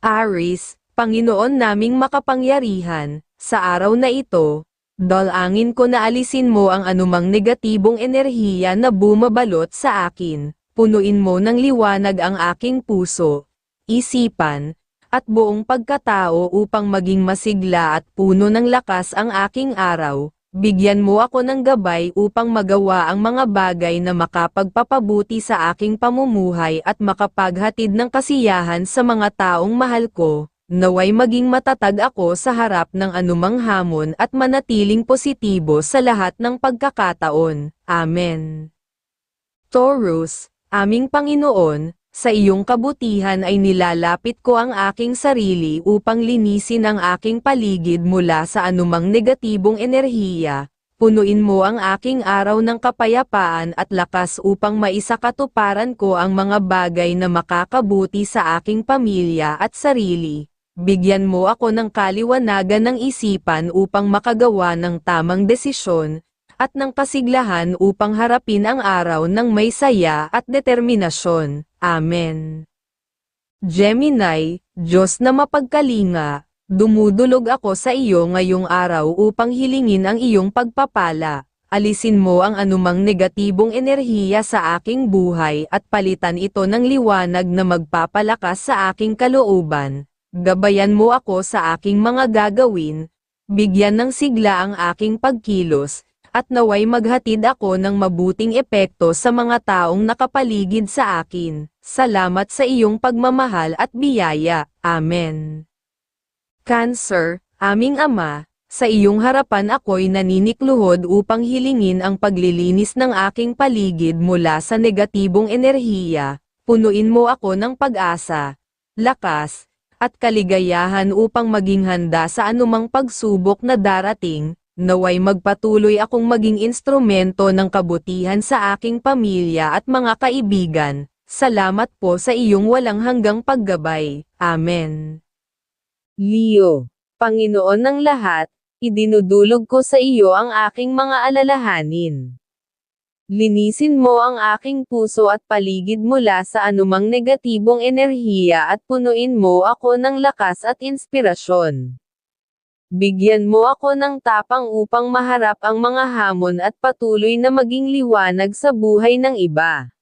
Aris, Panginoon naming makapangyarihan, sa araw na ito, dalangin ko na alisin mo ang anumang negatibong enerhiya na bumabalot sa akin, punuin mo ng liwanag ang aking puso, isipan, at buong pagkatao upang maging masigla at puno ng lakas ang aking araw, bigyan mo ako ng gabay upang magawa ang mga bagay na makapagpapabuti sa aking pamumuhay at makapaghatid ng kasiyahan sa mga taong mahal ko, naway maging matatag ako sa harap ng anumang hamon at manatiling positibo sa lahat ng pagkakataon. Amen. Taurus, aming Panginoon, sa iyong kabutihan ay nilalapit ko ang aking sarili upang linisin ang aking paligid mula sa anumang negatibong enerhiya. Punuin mo ang aking araw ng kapayapaan at lakas upang maisakatuparan ko ang mga bagay na makakabuti sa aking pamilya at sarili. Bigyan mo ako ng kaliwanagan ng isipan upang makagawa ng tamang desisyon, at ng kasiglahan upang harapin ang araw ng may saya at determinasyon. Amen. Gemini, Diyos na mapagkalinga, dumudulog ako sa iyo ngayong araw upang hilingin ang iyong pagpapala. Alisin mo ang anumang negatibong enerhiya sa aking buhay at palitan ito ng liwanag na magpapalakas sa aking kalooban. Gabayan mo ako sa aking mga gagawin, bigyan ng sigla ang aking pagkilos, at naway maghatid ako ng mabuting epekto sa mga taong nakapaligid sa akin. Salamat sa iyong pagmamahal at biyaya. Amen. Cancer, aming Ama, sa iyong harapan ako'y naninikluhod upang hilingin ang paglilinis ng aking paligid mula sa negatibong enerhiya. Punuin mo ako ng pag-asa, lakas, at kaligayahan upang maging handa sa anumang pagsubok na darating, naway magpatuloy akong maging instrumento ng kabutihan sa aking pamilya at mga kaibigan. Salamat po sa iyong walang hanggang paggabay. Amen. Leo, Panginoon ng lahat, idinudulog ko sa iyo ang aking mga alalahanin. Linisin mo ang aking puso at paligid mula sa anumang negatibong enerhiya at punuin mo ako ng lakas at inspirasyon. Bigyan mo ako ng tapang upang maharap ang mga hamon at patuloy na maging liwanag sa buhay ng iba.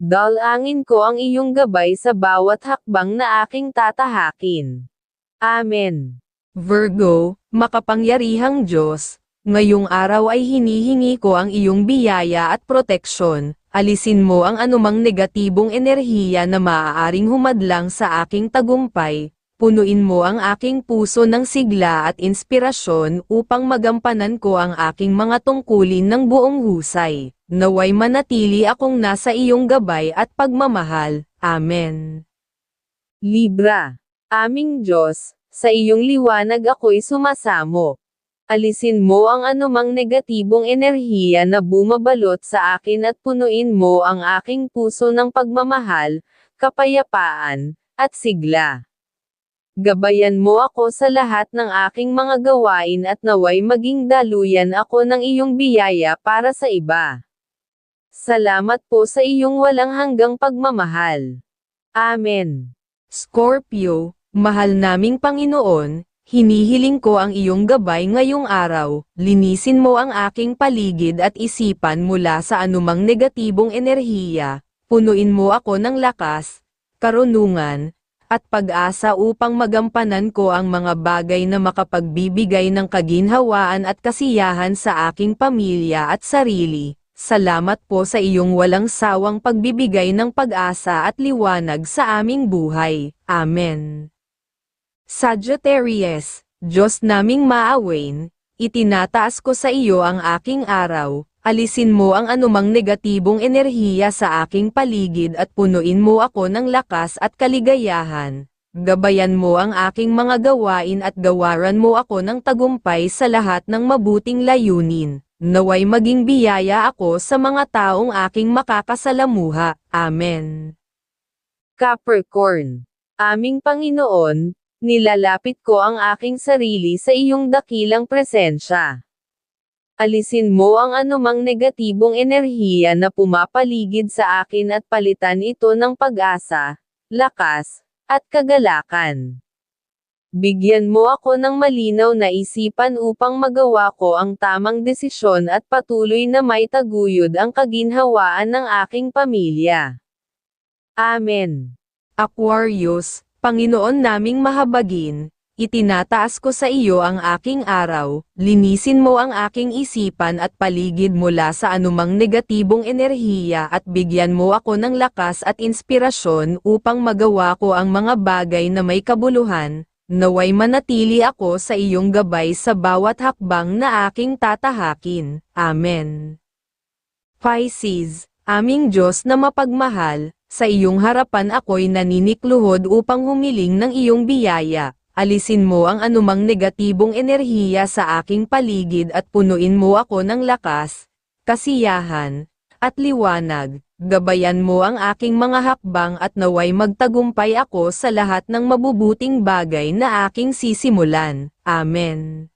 Dalangin ko ang iyong gabay sa bawat hakbang na aking tatahakin. Amen. Virgo, makapangyarihang Diyos, ngayong araw ay hinihingi ko ang iyong biyaya at proteksyon, alisin mo ang anumang negatibong enerhiya na maaaring humadlang sa aking tagumpay, punuin mo ang aking puso ng sigla at inspirasyon upang magampanan ko ang aking mga tungkulin ng buong husay. Naway manatili akong nasa iyong gabay at pagmamahal. Amen. Libra. Aming Diyos, sa iyong liwanag ako'y sumasamo. Alisin mo ang anumang negatibong enerhiya na bumabalot sa akin at punuin mo ang aking puso ng pagmamahal, kapayapaan, at sigla. Gabayan mo ako sa lahat ng aking mga gawain at naway maging daluyan ako ng iyong biyaya para sa iba. Salamat po sa iyong walang hanggang pagmamahal. Amen. Scorpio, mahal naming Panginoon, hinihiling ko ang iyong gabay ngayong araw, linisin mo ang aking paligid at isipan mula sa anumang negatibong enerhiya, punuin mo ako ng lakas, karunungan, at pag-asa upang magampanan ko ang mga bagay na makapagbibigay ng kaginhawaan at kasiyahan sa aking pamilya at sarili. Salamat po sa iyong walang sawang pagbibigay ng pag-asa at liwanag sa aming buhay. Amen. Sagittarius, Diyos naming maawain, itinataas ko sa iyo ang aking araw, alisin mo ang anumang negatibong enerhiya sa aking paligid at punuin mo ako ng lakas at kaligayahan. Gabayan mo ang aking mga gawain at gawaran mo ako ng tagumpay sa lahat ng mabuting layunin. Naway maging biyaya ako sa mga taong aking makakasalamuha. Amen. Capricorn. Aming Panginoon, nilalapit ko ang aking sarili sa iyong dakilang presensya. Alisin mo ang anumang negatibong enerhiya na pumapaligid sa akin at palitan ito ng pag-asa, lakas, at kagalakan. Bigyan mo ako ng malinaw na isipan upang magawa ko ang tamang desisyon at patuloy na may taguyod ang kaginhawaan ng aking pamilya. Amen. Aquarius, Panginoon naming mahabagin, itinataas ko sa iyo ang aking araw, linisin mo ang aking isipan at paligid mula sa anumang negatibong enerhiya at bigyan mo ako ng lakas at inspirasyon upang magawa ko ang mga bagay na may kabuluhan, naway manatili ako sa iyong gabay sa bawat hakbang na aking tatahakin. Amen. Pisces, aming Diyos na mapagmahal, sa iyong harapan ako'y naninikluhod upang humiling ng iyong biyaya. Alisin mo ang anumang negatibong enerhiya sa aking paligid at punuin mo ako ng lakas, kasiyahan, at liwanag. Gabayan mo ang aking mga hakbang at naway magtagumpay ako sa lahat ng mabubuting bagay na aking sisimulan. Amen.